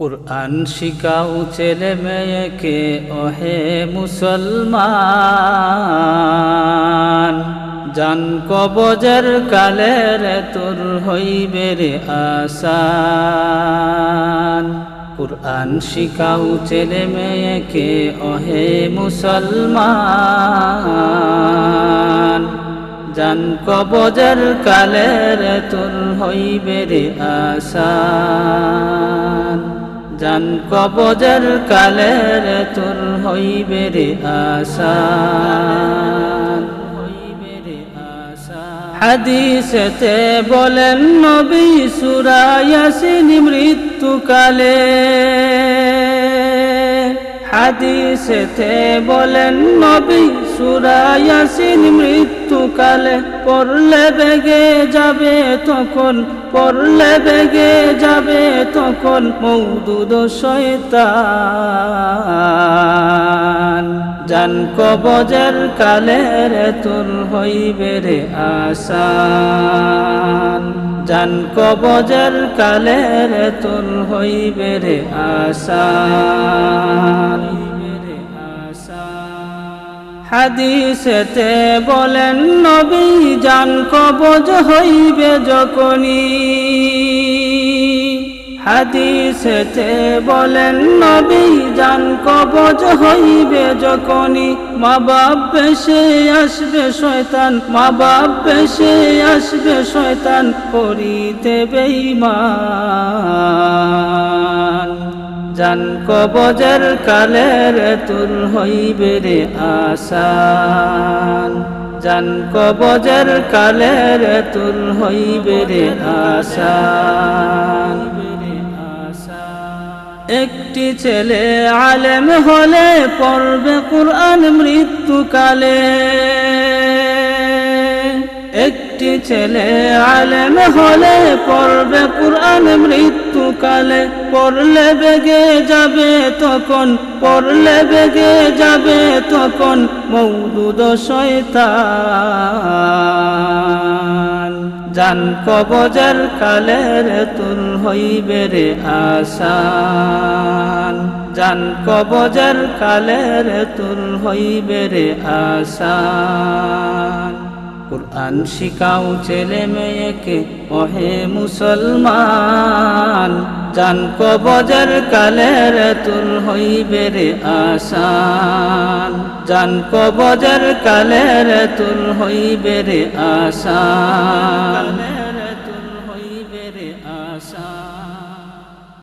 কুরআন শিখাও ছেলে মেয়েকে, ওহে মুসলমান। জান কবজের কালের তোর হইবে রে আসান। কুরআন শিখাও ছেলে মেয়েকে, ওহে মুসলমান। জান কবজের কালের তোর হইবে রে আসান। জান কবজের কালের তোর হইবে রে আসান হাদিসেতে বলেন, নবী সূরা ইয়াসিন মৃত্যুকালে। হাদিসেতে বলেন, নবী সূরা ইয়াসিন মৃত্যুকালে পড়লে বেগে যাবে তখন, পড়লে বেগে যাবে তখন মৌদুদ শয়তান। জান কবজের কালের তোর হইবে রে আসান। জান কবজের কালের তোর হইবে রে আসান। হাদিসেতে বলেন, নবী জান কবজ হইবে যখনই। হাদিসেতে বলেন, নবী জান কবজ হইবে যখনই। মা বাপ বেশে আসবে শয়তান, মা বাপ বেশে আসবে শয়তান করিতে বেঈমান। জান কবজের কালের তুল হইবে রে আসান। জান কবজের কালের তুল হইবে রে আসান। একটি ছেলে আলেম হলে পড়বে কোরআন মৃত্যুকালে। একটি ছেলে আলেম হলে পড়বে কোরআন মৃত্যুকালে। পড়লে বেগে যাবে তখন, পড়লে বেগে যাবে তখন মৌদুদ শয়তান। জান কবজের কালের তুল হইবে রে আসান। জান কবজের কালের তুল হইবে রে আসান। কুরআন শিখাও ছেলে মেয়েকে, ওহে মুসলমান। জান কবজের কালের তুল হইবে রে আসান। জান কবজের কালের তুল হইবে রে আসান।